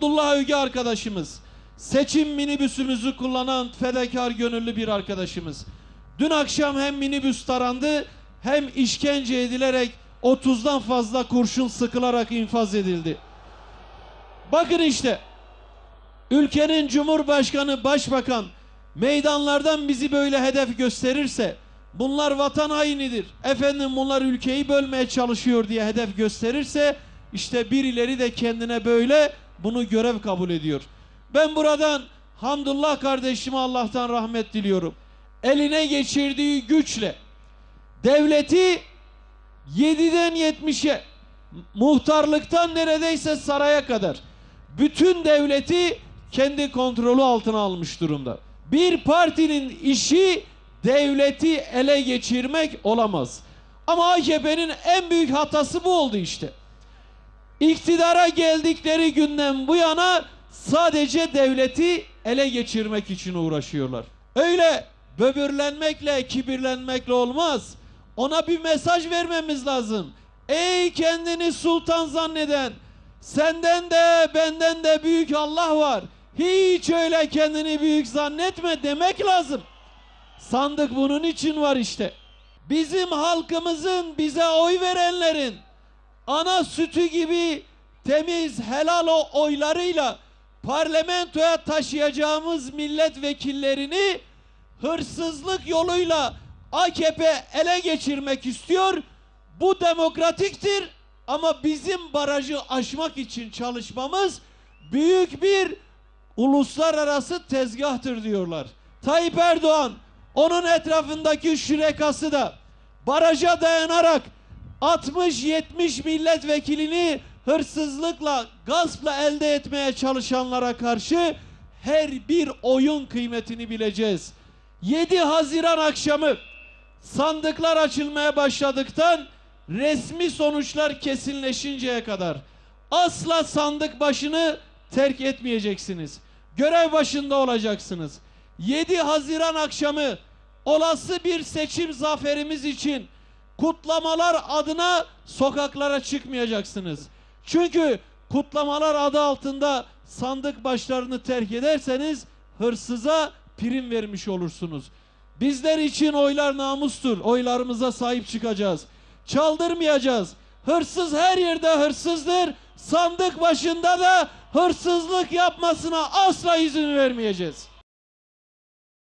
Hamdullah Öge arkadaşımız, seçim minibüsümüzü kullanan fedakar gönüllü bir arkadaşımız. Dün akşam hem minibüs tarandı hem işkence edilerek 30'dan fazla kurşun sıkılarak infaz edildi. Bakın işte ülkenin cumhurbaşkanı, başbakan meydanlardan bizi böyle hedef gösterirse bunlar vatan hainidir. Efendim bunlar ülkeyi bölmeye çalışıyor diye hedef gösterirse işte birileri de kendine böyle bunu görev kabul ediyor. Ben buradan Hamdullah kardeşime Allah'tan rahmet diliyorum. Eline geçirdiği güçle devleti 7'den 70'e muhtarlıktan neredeyse saraya kadar bütün devleti kendi kontrolü altına almış durumda. Bir partinin işi devleti ele geçirmek olamaz. Ama AKP'nin en büyük hatası bu oldu işte. İktidara geldikleri günden bu yana sadece devleti ele geçirmek için uğraşıyorlar. Öyle böbürlenmekle, kibirlenmekle olmaz. Ona bir mesaj vermemiz lazım. Ey kendini sultan zanneden, senden de benden de büyük Allah var. Hiç öyle kendini büyük zannetme demek lazım. Sandık bunun için var işte. Bizim halkımızın bize oy verenlerin ana sütü gibi temiz helal o oylarıyla parlamentoya taşıyacağımız milletvekillerini hırsızlık yoluyla AKP ele geçirmek istiyor. Bu demokratiktir ama bizim barajı aşmak için çalışmamız büyük bir uluslararası tezgahtır diyorlar. Tayyip Erdoğan onun etrafındaki şürekası da baraja dayanarak 60-70 milletvekilini hırsızlıkla, gaspla elde etmeye çalışanlara karşı her bir oyun kıymetini bileceğiz. 7 Haziran akşamı sandıklar açılmaya başladıktan resmi sonuçlar kesinleşinceye kadar asla sandık başını terk etmeyeceksiniz. Görev başında olacaksınız. 7 Haziran akşamı olası bir seçim zaferimiz için kutlamalar adına sokaklara çıkmayacaksınız. Çünkü kutlamalar adı altında sandık başlarını terk ederseniz hırsıza prim vermiş olursunuz. Bizler için oylar namustur. Oylarımıza sahip çıkacağız. Çaldırmayacağız. Hırsız her yerde hırsızdır. Sandık başında da hırsızlık yapmasına asla izin vermeyeceğiz.